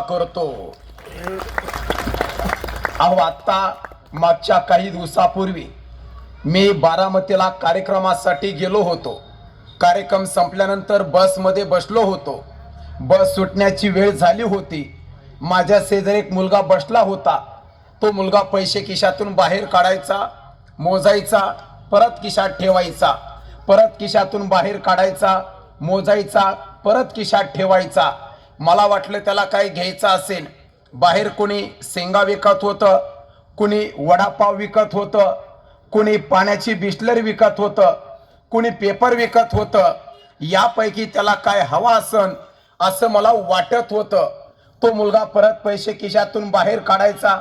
करतो. अहो आता मागच्या काही दिवसापूर्वी मी बारामतीला कार्यक्रमासाठी गेलो होतो. कार्यक्रम संपल्यानंतर बसमध्ये बसलो होतो. बस सुटण्याची वेळ झाली होती. माझ्या शेजारी एक मुलगा बसला होता. तो मुलगा पैसे खिशातून बाहेर काढायचा मोजायचा परत खिशात ठेवायचा परत खिशातून बाहेर काढायचा मोजायचा परत खिशात ठेवायचा. मला वाटलं त्याला काही घ्यायचं असेल. बाहेर कोणी शेंगा विकत होतं कुणी वडापाव विकत होतं कुणी पाण्याची बिस्लरी विकत होतं कुणी पेपर विकत होतं. यापैकी त्याला काय हवा असन असं मला वाटत होतं. तो मुलगा परत पैसे खिशातून बाहेर काढायचा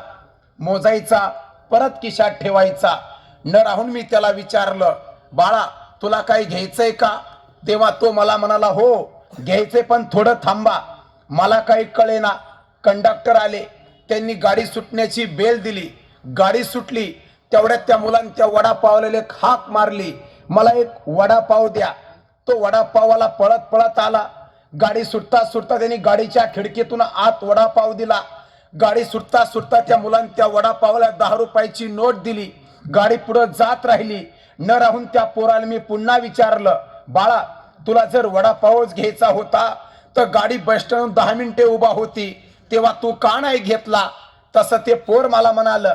मोजायचा परत खिशात ठेवायचा. न राहून मी त्याला विचारलं बाळा तुला काही घ्यायचंय का? तेव्हा तो मला म्हणाला हो घ्यायचे पण थोडं थांबा. मला काही कळेना. कंडक्टर आले. त्यांनी गाडी सुटण्याची बेल दिली. गाडी सुटली. तेवढ्यात त्या मुलांनी त्या वडापावलेले हाक मारली. मला एक वडापाव द्या. तो वडापावाला पळत पळत आला. गाडी सुटता सुटता त्यांनी गाडीच्या खिडकीतून आत वडापाव दिला. गाडी सुटता सुटता त्या मुलांनी त्या वडापावला दहा रुपयाची नोट दिली. गाडी पुढं जात राहिली. न राहून त्या पोराला मी पुन्हा विचारलं बाळा तुला जर वडापावच घ्यायचा होता तर गाडी बस स्टँड दहा मिनिटे उभा होती. तेव्हा तू का नाही घेतला? तसं ते पोर मला म्हणालं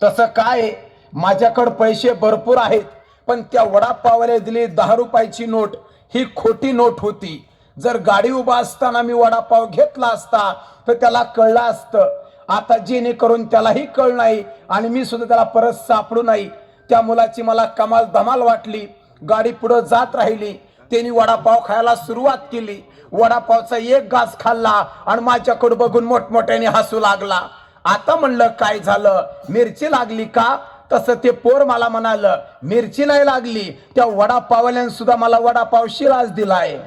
तसं काय? माझ्याकडं पैसे भरपूर आहेत पण त्या वडापावाला दिली दहा रुपयाची नोट. ही खोटी नोट होती. जर गाडी उभा असताना मी वडापाव घेतला असता तर त्याला कळलं असतं. आता जेणेकरून त्यालाही कळ नाही आणि मी सुद्धा त्याला परत सापडू नाही. त्या मुलाची मला कमाल धमाल वाटली. गाडी पुढं जात राहिली. त्यांनी वडापाव खायला सुरुवात केली. वडापावचा एक घास खाल्ला आणि माझ्याकडे बघून मोठमोठ्याने हसू लागला. आता म्हणलं काय झालं? मिरची लागली का? तसं ते पोर मला म्हणालं मिरची नाही लागली. त्या वडापावल्यानं सुद्धा मला वडापाव शिराज दिलाय.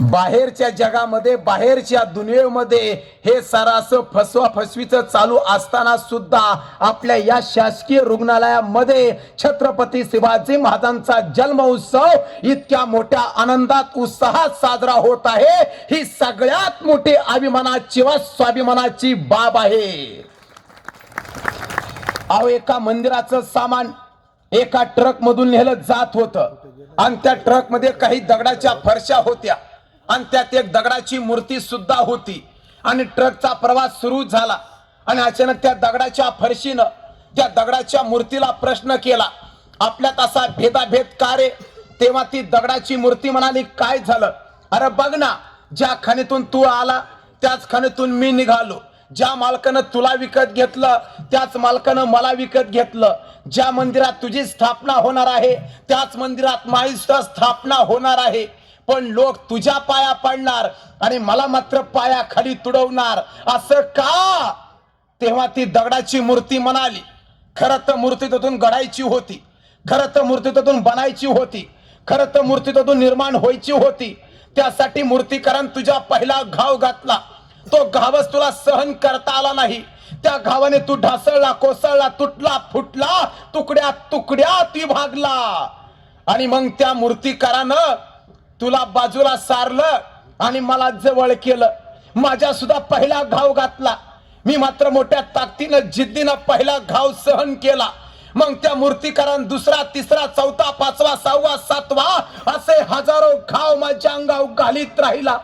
बाहेरच्या जगामध्ये बाहेरच्या दुनियेमध्ये हे सरास फसवा फसवीचं चालू असताना सुद्धा आपल्या या शासकीय रुग्णालयामध्ये छत्रपती शिवाजी महाराजांचा जन्म उत्सव इतक्या मोठ्या आनंदात उत्साहात साजरा होत आहे. ही सगळ्यात मोठी अभिमानाची व स्वाभिमानाची बाब आहे. अहो एका मंदिराचं सामान एका ट्रक मधून नेलं जात होतं. आणि त्या ट्रकमध्ये काही दगडाच्या फरशा होत्या. आणि त्यात एक दगडाची मूर्ती सुद्धा होती. आणि ट्रकचा प्रवास सुरू झाला. आणि अचानक त्या दगडाच्या फरशीनं त्या दगडाच्या मूर्तीला प्रश्न केला. आपल्यात असा भेदाभेद का रे? तेव्हा ती दगडाची मूर्ती म्हणाली काय झालं? अरे बघ ना ज्या खाणीतून तू आला त्याच खाणीतून मी निघालो. ज्या मालकानं तुला विकत घेतलं त्याच मालकानं मला विकत घेतलं. ज्या मंदिरात तुझी स्थापना होणार आहे त्याच मंदिरात माझी स्थापना होणार आहे. पण लोक तुझ्या पाया पडणार आणि मला मात्र पाया खाली तुडवणार. असं का? तेव्हा ती दगडाची मूर्ती म्हणाली. खरं तर मूर्ती तिथून घडायची होती. खरं तर मूर्ती तिथून बनायची होती. खरं तर मूर्ती तिथून निर्माण व्हायची होती. त्यासाठी मूर्तीकरण तुझा पहिला घाव घातला. तो घावच तुला सहन करता आला नाही. त्या घावाने तू ढासळला कोसळला तुटला फुटला तुकड्या तुकड्या ती भागला आणि मग त्या मूर्तिकारानं तुला बाजूला सारलं आणि मला जवळ केलं. माझ्या सुद्धा पहिला घाव घातला. मी मात्र मोठ्या ताकदीनं जिद्दीनं पहिला घाव सहन केला. मग त्या मूर्तिकारान दुसरा तिसरा चौथा पाचवा सहावा सातवा असे हजारो घाव माझ्या अंगावर घालीत राहिला.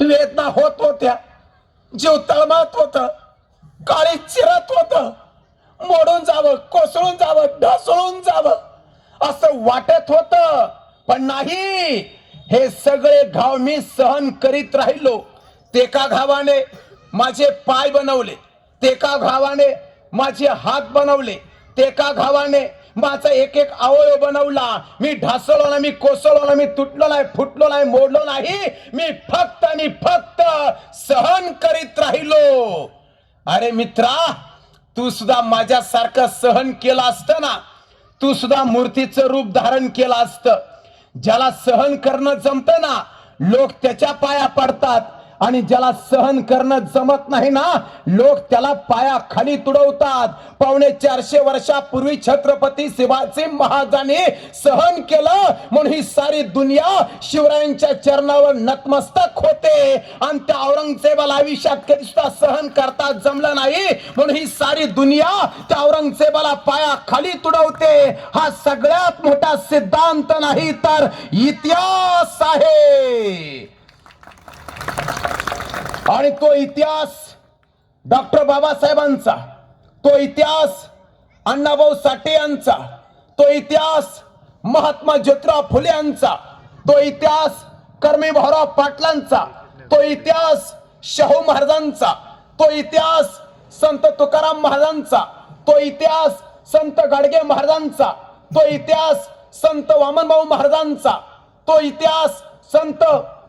वेदना होत होत्या. जीव तळमळत होत. काळी चिरत होत. मोडून जावं कोसळून जावं ढसळून जावं. असं वाटत होतं. पण नाही हे सगळे घाव मी सहन करीत राहिलो. ते का घावाने माझे पाय बनवले ते का घावाने माझे हात बनवले ते का घावाने माझा एक एक आवळ बनवला. मी ढासळलो ना मी कोसळलो ना मी तुटलो नाही फुटलो नाही मोडलो नाही. मी फक्त आणि फक्त सहन करीत राहिलो. अरे मित्रा तू सुद्धा माझ्यासारखं सहन केलं असतं ना? तू सुद्धा मूर्तीचं रूप धारण केलं असतं. ज्याला सहन करणं जमतं ना लोक त्याच्या पाया पडतात. आणि ज्याला सहन करणं जमत नाही ना लोक त्याला पाया खाली तुडवतात. पावणे चारशे वर्षापूर्वी छत्रपती शिवाजी महाराजांनी सहन केलं म्हणून ही सारी दुनिया शिवरायांच्या चरणावर नतमस्तक होते. आणि त्या औरंगजेबाला आयुष्यात कधी सुद्धा सहन करता जमलं नाही म्हणून ही सारी दुनिया त्या औरंगजेबाला पाया खाली तुडवते. हा सगळ्यात मोठा सिद्धांत नाही तर इतिहास आहे. आणि तो इतिहास डॉक्टर बाबासाहेबांचा तो इतिहास अण्णाभाऊ साठे यांचा तो इतिहास महात्मा ज्योतिराव फुले यांचा तो इतिहास कर्मी भाऊराव पाटलांचा तो इतिहास शाहू महाराजांचा तो इतिहास संत तुकाराम महाराजांचा तो इतिहास संत गाडगे महाराजांचा तो इतिहास संत वामनभाऊ महाराजांचा तो इतिहास संत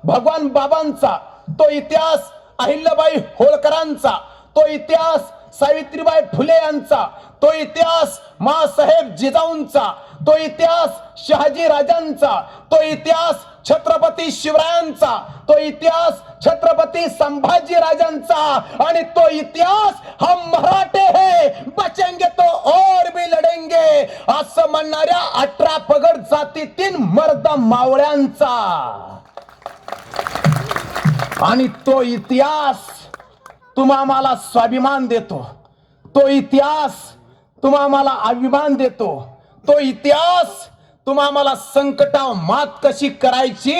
भगवान बाबांचा तो इतिहास अहिल्याबाई होळकरांचा तो इतिहास सावित्रीबाई फुले यांचा तो इतिहास मासाहेब जिजाऊंचा तो इतिहास शहाजी राजांचा तो इतिहास छत्रपती शिवरायांचा तो इतिहास छत्रपती संभाजी राजांचा आणि तो इतिहास हम मराठे है बचेंगे तो और भी लढेंगे असं म्हणणाऱ्या अठरा पगड जातीतील मर्द मावळ्यांचा. आणि तो इतिहास तुम्हा आम्हाला स्वाभिमान देतो. तो इतिहास तुम्हा आम्हाला अभिमान देतो. तो इतिहास तुम्हा आम्हाला संकटा मात कशी करायची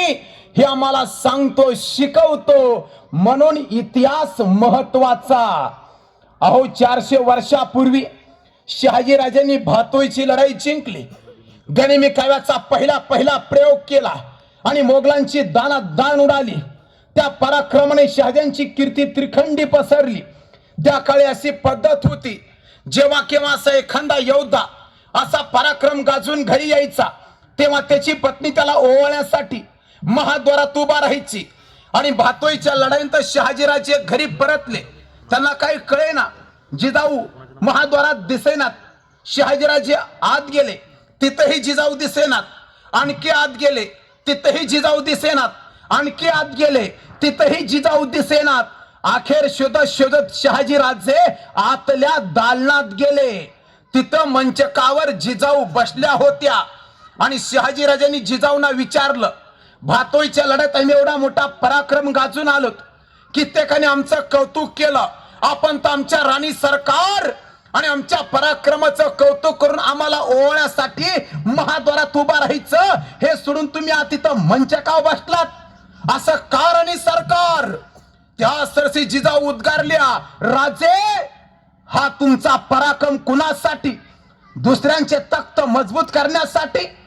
हे आम्हाला सांगतो शिकवतो. म्हणून इतिहास महत्त्वाचा अहो चारशे वर्षापूर्वी शहाजीराजांनी भातोईची लढाई जिंकली. गणिमी काव्याचा पहिला पहिला प्रयोग केला आणि मोगलांची दाना दान उडाली. त्या पराक्रमाने शहाजांची कीर्ती त्रिखंडी पसरली. त्या काळी अशी पद्धत होती. जेव्हा केव्हा असा एखादा योद्धा असा पराक्रम गाजून घरी यायचा तेव्हा त्याची पत्नी त्याला ओवळण्यासाठी महाद्वारात उभा राहायची आणि भातोईच्या लढाईनंतर शहाजीराजे घरी परतले. त्यांना काही कळे ना जिजाऊ महाद्वारात दिसेनात. शहाजीराजे आत गेले तिथेही जिजाऊ दिसेनात. आणखी आत गेले तिथेही जिजाऊ दिसेनात. आणखी आत गेले. तिथंही जिजाऊ दिसेनात अखेर शोधत शोधत शहाजी राजे आतल्या दालनात गेले. तिथं मंचकावर जिजाऊ बसल्या होत्या. आणि शहाजी राजांनी जिजाऊंना विचारलं भातोईच्या लढ्यात आम्ही एवढा मोठा पराक्रम गाजून आलोत. कित्येकाने आमचं कौतुक केलं. आपण तर आमच्या राणी सरकार आणि आमच्या पराक्रमाचं कौतुक करून आम्हाला ओवळण्यासाठी महाद्वारात उभा राहायचं. हे सोडून तुम्ही आता तिथं मंचकाव बसलात. असं कार आणि सरकार. त्या सरसी जिजा उद्गारल्या राजे हा तुमचा पराक्रम कुणासाठी? दुसऱ्यांचे तख्त मजबूत करण्यासाठी?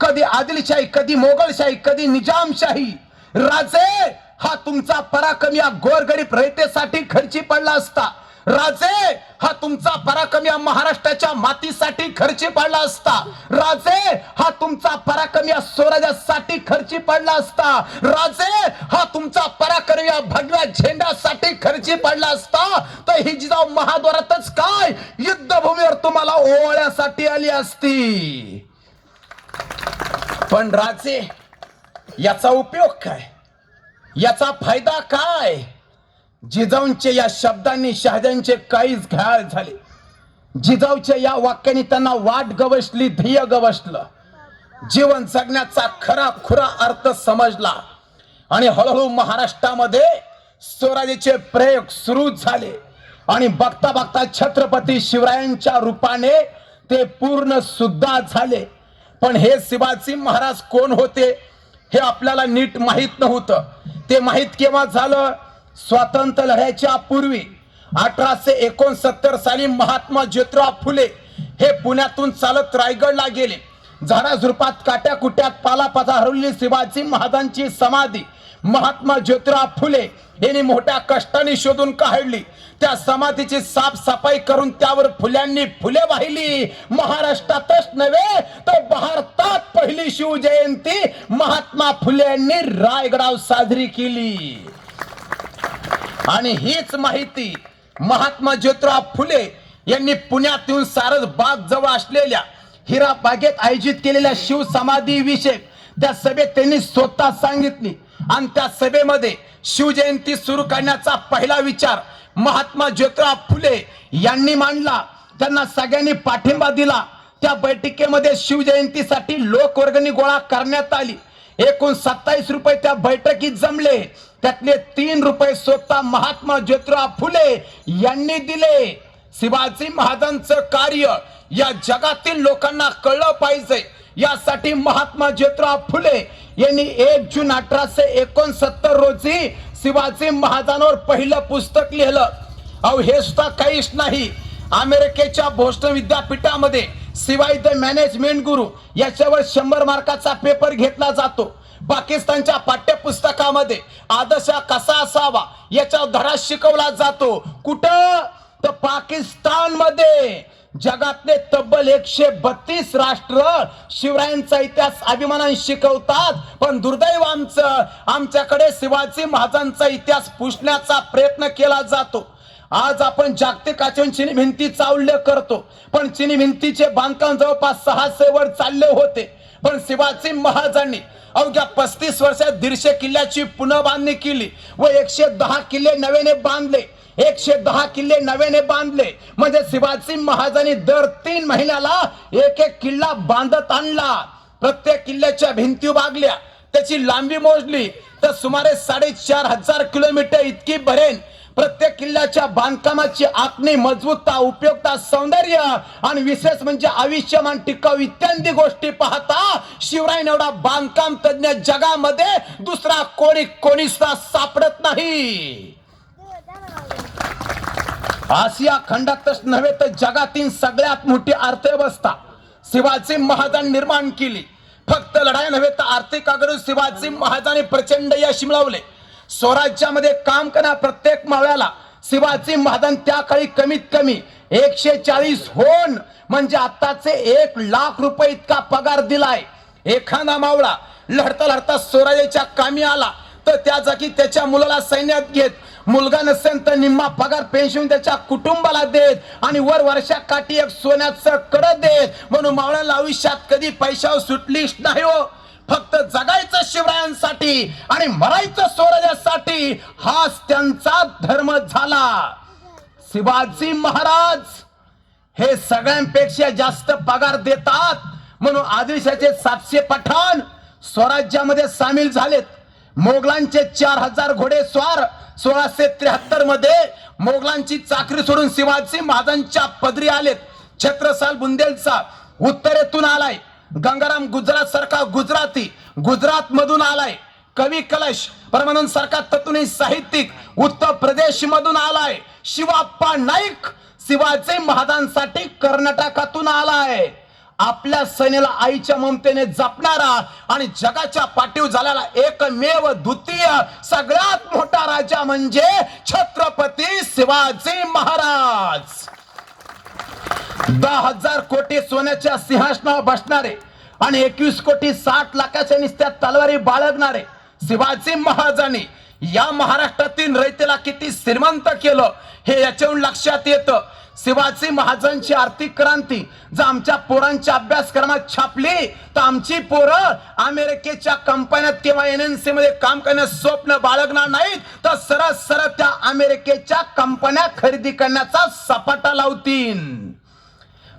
कधी आदिलशाही कधी मोगलशाही कधी निजामशाही. राजे हा तुमचा पराक्रम या गोरगरीब रयतेसाठी खर्ची पडला असता. राजे हा तुमचा पराक्रम या महाराष्ट्राच्या मातीसाठी खर्ची पडला असता. राजे हा तुमचा पराक्रम या स्वराज्यासाठी खर्ची पडला असता. राजे हा तुमचा पराक्रम या भगव्या झेंड्यासाठी खर्ची पडला असता. तर ही जिजाऊ महाद्वारातच काय? युद्धभूमीवर तुम्हाला ओवळ्यासाठी आली असती. पण राजे याचा उपयोग काय? याचा फायदा काय? जिजाऊंचे या शब्दांनी शहाजांचे काहीच घायल झाले. जिजाऊच्या या वाक्याने त्यांना वाट गवसली ध्येय गवसलं. जीवन जगण्याचा खरा खुरा अर्थ समजला. आणि हळूहळू महाराष्ट्रामध्ये स्वराज्याचे प्रयोग सुरू झाले. आणि बघता बघता छत्रपती शिवरायांच्या रूपाने ते पूर्ण सुद्धा झाले. पण हे शिवाजी महाराज कोण होते हे आपल्याला नीट माहीत नव्हतं. ते माहीत केव्हा झालं? स्वातंत्र्य लढ्याच्या पूर्वी अठराशे एकोणसत्तर साली महात्मा ज्योतिराव फुले हे पुण्यातून चालत रायगडला गेले. झाडाझुरपात काट्या कुट्यात पालापाचा हरवलेली शिवाजी महाराजांची समाधी महात्मा ज्योतिराव फुले यांनी मोठ्या कष्टाने शोधून काढली. त्या समाधीची साफसफाई करून त्यावर फुल्यांनी फुले वाहिली. महाराष्ट्रातच नव्हे तर भारतात पहिली शिवजयंती महात्मा फुले यांनी रायगडाव साजरी केली. आणि हीच माहिती महात्मा ज्योतिराव फुले यांनी पुण्यात येऊन सारस बाग जवळ असलेल्या हिरा बागेत आयोजित केलेल्या शिव समाधी विषयक त्या सभेत त्यांनी स्वतः सांगितली. आणि त्या सभेमध्ये शिवजयंती सुरू करण्याचा पहिला विचार महात्मा ज्योतिराव फुले यांनी मांडला. त्यांना सगळ्यांनी पाठिंबा दिला. त्या बैठकीमध्ये शिवजयंतीसाठी लोकवर्गणी गोळा करण्यात आली. एकूण सत्तावीस रुपये त्या बैठकीत जमले. त्यातले तीन रुपये स्वतः महात्मा ज्योतिराव फुले यांनी दिले. शिवाजी महाराजांचं कार्य या जगातील लोकांना कळलं पाहिजे. यासाठी महात्मा ज्योतिराव फुले यांनी एक जून अठराशे एकोणसत्तर रोजी शिवाजी महाराजांवर पहिलं पुस्तक लिहिलं. अहो हे सुद्धा काहीच नाही. अमेरिकेच्या बोस्टन विद्यापीठामध्ये शिवाय द मॅनेजमेंट गुरु याच्यावर शंभर मार्काचा पेपर घेतला जातो. पाकिस्तानच्या पाठ्यपुस्तकामध्ये आदर्श कसा असावा याच्या धडा शिकवला जातो. कुठं? तर पाकिस्तानमध्ये. जगातले तब्बल एकशे बत्तीस राष्ट्र शिवरायांचा इतिहास अभिमानाने शिकवतात. पण दुर्दैव आमचं आमच्याकडे शिवाजी महाराजांचा इतिहास पुसण्याचा प्रयत्न केला जातो. आज आपण जागतिक आचरण चिनी भिंती उल्लेख करतो. पण चिनी भिंतीचे बांधकाम जवळपास सहाशे वर चालले होते. पण शिवाजी महाराजांनी अवघ्या पस्तीस वर्षात दीडशे किल्ल्याची पुनर्बांधणी केली व एकशे दहा किल्ले नव्याने बांधले. एकशे दहा किल्ले नव्याने बांधले. म्हणजे शिवाजी महाराजांनी दर तीन महिन्याला एक एक किल्ला बांधत आणला. प्रत्येक किल्ल्याच्या भिंती बागल्या त्याची लांबी मोजली तर सुमारे साडेचार हजार किलोमीटर इतकी भरेन. प्रत्येक किल्ल्याच्या बांधकामाची आखणी मजबूतता उपयोगता सौंदर्य आणि विशेष म्हणजे आयुष्यमान टिकाऊ इत्यादी गोष्टी पाहता शिवराय एवढा बांधकाम तज्ञ जगामध्ये दुसरा कोणी कोणीसा सापडत नाही. आशिया खंडातच नव्हे तर जगातील सगळ्यात मोठी अर्थव्यवस्था शिवाजी महाजन निर्माण केली. फक्त लढाई नव्हे तर आर्थिक आग्रह शिवाजी महाजाने प्रचंड यश मिळवले. स्वराज्यामध्ये काम करा प्रत्येक मावळ्याला शिवाजी महाजन त्या काळी कमीत कमी एकशे चाळीस होन म्हणजे आताचे एक लाख रुपये इतका पगार दिलाय. एखादा मावळा लढता लढता स्वराज्याच्या कामी आला तर त्या जागी त्याच्या मुलाला सैन्यात घेत मुलगा नसेल तर निम्मा पगार पेन्शन त्याच्या कुटुंबाला देत आणि वर वर्षा काठी एक सोन्याचं कड देत. म्हणून मावळ्याला आयुष्यात कधी पैशावर सुटलीच नाही हो. जगायचं आणि मरायचं स्वराज्यासाठी हाच त्यांचा धर्म झाला. शिवाजी महाराज हे सगळ्यांपेक्षा जास्त पगार देतात म्हणून आदिलशाचे सातशे पठाण स्वराज्यामध्ये सामील झालेत. मोगलांचे चार हजार घोडेस्वार सोळाशे त्र्याहत्तरमध्ये मोगलांची चाकरी सोडून शिवाजी महाराजांच्या पदरी आलेत. छत्रसाल बुंदेलचा उत्तरेतून आलाय. गंगाराम गुजरात सारखा गुजराती गुजरात मधून आलाय. कवी कलश परमानंद सारखा तत्वनी साहित्यिक उत्तर प्रदेश मधून आलाय. शिवाप्पा नाईक शिवाजी महाराजांसाठी कर्नाटकातून आलाय. आपल्या सैन्याला आईच्या ममतेने जपणारा आणि जगाच्या पाठीव झालेला एकमेव द्वितीय सगळ्यात मोठा राजा म्हणजे छत्रपती शिवाजी महाराज. दहा हजार कोटी सोन्याच्या सिंहासनावर बसणारे आणि एकवीस कोटी साठ लाखाच्या निस्त्यात तलवारी बाळगणारे शिवाजी महाराजांनी या महाराष्ट्रातील रयतेला किती श्रीमंत केलं हे याच्यावरून लक्षात येतं. शिवाजी महाराजांची आर्थिक क्रांती जर आमच्या पोरांच्या अभ्यासक्रमात छापली तर आमची पोरं अमेरिकेच्या कंपन्यात किंवा एन एनएनसी मध्ये काम करण्यास स्वप्न बाळगणार नाहीत तर सरळ सरळ त्या अमेरिकेच्या कंपन्या खरेदी करण्याचा सपाटा लावतील.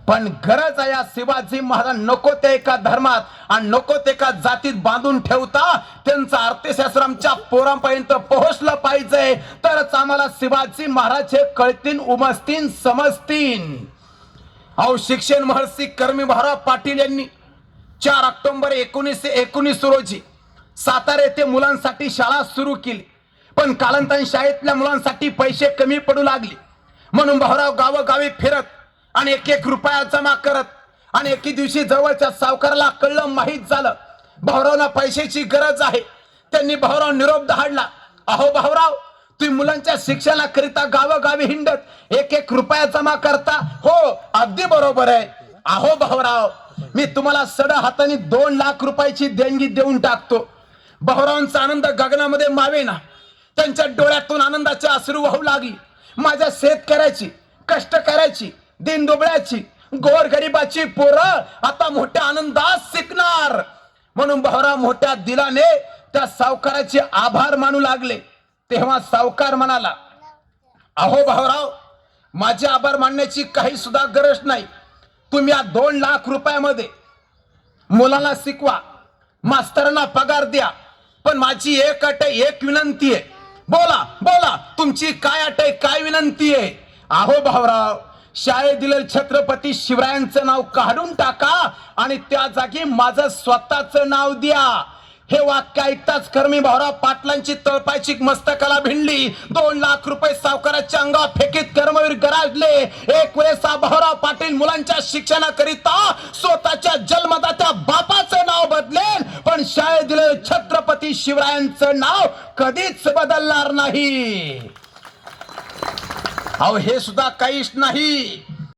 पण गरज आहे या शिवाजी महाराज नको ते एका धर्मात आणि नको ते एका जातीत बांधून ठेवता. त्यांचा अर्थशास्त्र आमच्या पोरांपर्यंत पोहोचलं पाहिजे. तरच आम्हाला शिवाजी महाराज हे कळतीन उमसतीन समजतीन. अहो शिक्षण महर्षी कर्मी भाऊराव पाटील यांनी चार ऑक्टोबर एकोणीसशे एकोणीस रोजी सातारा येथे मुलांसाठी शाळा सुरू केली. पण कालांतराने शाळेतल्या मुलांसाठी पैसे कमी पडू लागले. म्हणून भाऊराव गावोगावी फिरत आणि एक एक रुपया जमा करत आणि एके दिवशी जवळच्या सावकाराला कळलं माहीत झालं. भाऊरावना पैशाची गरज आहे. त्यांनी भाऊराव निरोप धाडला. अहो भाऊराव तुम्ही मुलांच्या शिक्षणाकरिता गावोगावी हिंडत एक एक रुपया जमा करता. हो अगदी बरोबर आहे. अहो भाऊराव मी तुम्हाला सड हाताने दोन लाख रुपयाची देणगी देऊन टाकतो. भाऊरावांचा आनंद गगनामध्ये मावेना. त्यांच्या डोळ्यातून आनंदाचे अश्रू वाहू लागली. माझ्या शेतकऱ्याची कष्ट करायची दिनदुबळ्याची गोरगरिबाची पोरं आता मोठ्या आनंदात शिकणार. म्हणून भावरा मोठ्या दिलाने त्या सावकाराचे आभार मानू लागले. तेव्हा सावकार म्हणाला अहो भावराव माझे आभार मानण्याची काही सुद्धा गरज नाही. तुम्ही या दोन लाख रुपयामध्ये मुलाला शिकवा मास्तरांना पगार द्या पण माझी एक अट एक विनंती आहे. बोला बोला तुमची काय अट आहे काय विनंती आहे? अहो भावराव शाळेत दिलेलं छत्रपती शिवरायांचं नाव काढून टाका आणि त्या जागी माझं स्वतःचं नाव द्या. हे वाक्य ऐकताच कर्मी भावराव पाटलांची तळपायची मस्तकाला भिंडली. दोन लाख रुपये सावकाराच्या अंगावर फेकीत कर्मवीर गराजले. एक वेळेस भावराव पाटील मुलांच्या शिक्षणाकरिता स्वतःच्या जन्मदात्या बापाचं नाव बदलेल. पण शाळेत दिले छत्रपती शिवरायांचं नाव कधीच बदलणार नाही. अहो हे सुद्धा काहीच नाही.